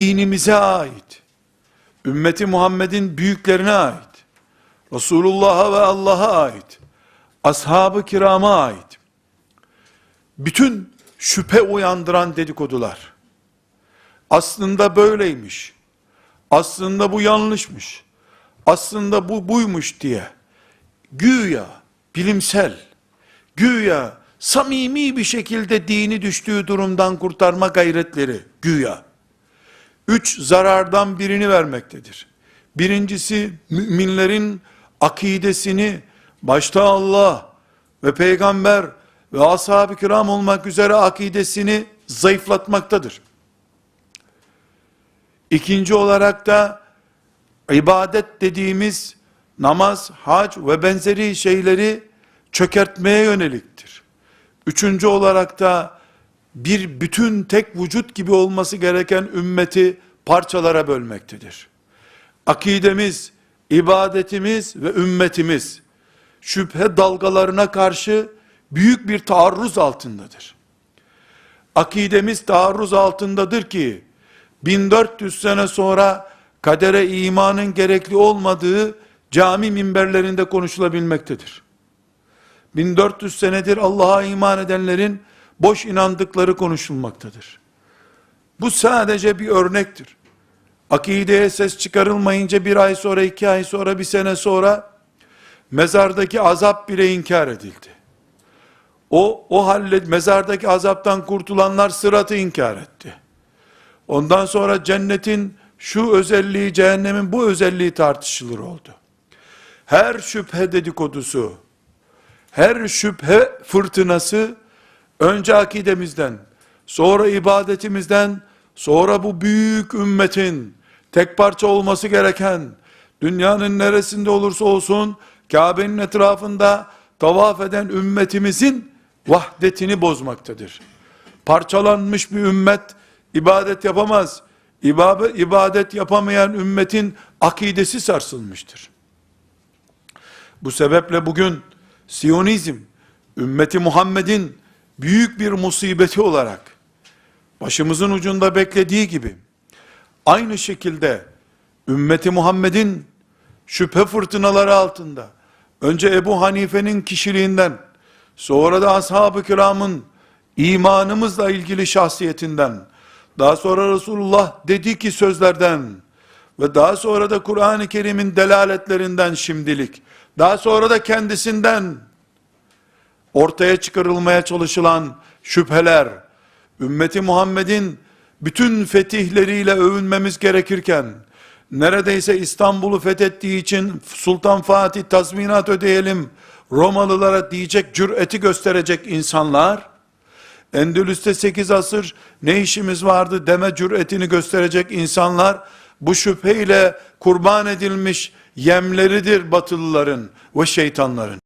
dinimize ait, ümmeti Muhammed'in büyüklerine ait, Resulullah'a ve Allah'a ait, ashab-ı kirama ait, bütün şüphe uyandıran dedikodular, aslında böyleymiş, aslında bu yanlışmış, aslında bu buymuş diye, güya bilimsel, güya samimi bir şekilde dini düştüğü durumdan kurtarma gayretleri, güya, üç zarardan birini vermektedir. Birincisi müminlerin akidesini başta Allah ve peygamber ve ashab-ı kiram olmak üzere akidesini zayıflatmaktadır. İkinci olarak da ibadet dediğimiz namaz, hac ve benzeri şeyleri çökertmeye yöneliktir. Üçüncü olarak da bir bütün tek vücut gibi olması gereken ümmeti parçalara bölmektedir. Akidemiz, ibadetimiz ve ümmetimiz şüphe dalgalarına karşı büyük bir taarruz altındadır. Akidemiz taarruz altındadır ki 1400 sene sonra kadere imanın gerekli olmadığı cami minberlerinde konuşulabilmektedir. 1400 senedir Allah'a iman edenlerin boş inandıkları konuşulmaktadır. Bu sadece bir örnektir. Akideye ses çıkarılmayınca bir ay sonra, iki ay sonra, bir sene sonra mezardaki azap bile inkar edildi. O, o halle mezardaki azaptan kurtulanlar sıratı inkar etti. Ondan sonra cennetin şu özelliği, cehennemin bu özelliği tartışılır oldu. Her şüphe dedikodusu, her şüphe fırtınası önce akidemizden, sonra ibadetimizden, sonra bu büyük ümmetin tek parça olması gereken dünyanın neresinde olursa olsun Kabe'nin etrafında tavaf eden ümmetimizin vahdetini bozmaktadır. Parçalanmış bir ümmet ibadet yapamaz. İbadet, ibadet yapamayan ümmetin akidesi sarsılmıştır. Bu sebeple bugün Siyonizm, ümmeti Muhammed'in büyük bir musibeti olarak, başımızın ucunda beklediği gibi, aynı şekilde ümmeti Muhammed'in şüphe fırtınaları altında, önce Ebu Hanife'nin kişiliğinden, sonra da ashab-ı kiramın imanımızla ilgili şahsiyetinden, daha sonra Resulullah dedi ki sözlerden ve daha sonra da Kur'an-ı Kerim'in delaletlerinden şimdilik, daha sonra da kendisinden ortaya çıkarılmaya çalışılan şüpheler, ümmeti Muhammed'in bütün fetihleriyle övünmemiz gerekirken, neredeyse İstanbul'u fethettiği için Sultan Fatih tazminat ödeyelim, Romalılara diyecek cüreti gösterecek insanlar, Endülüs'te 8 asır ne işimiz vardı deme cüretini gösterecek insanlar, bu şüpheyle kurban edilmiş yemleridir batılıların ve şeytanların.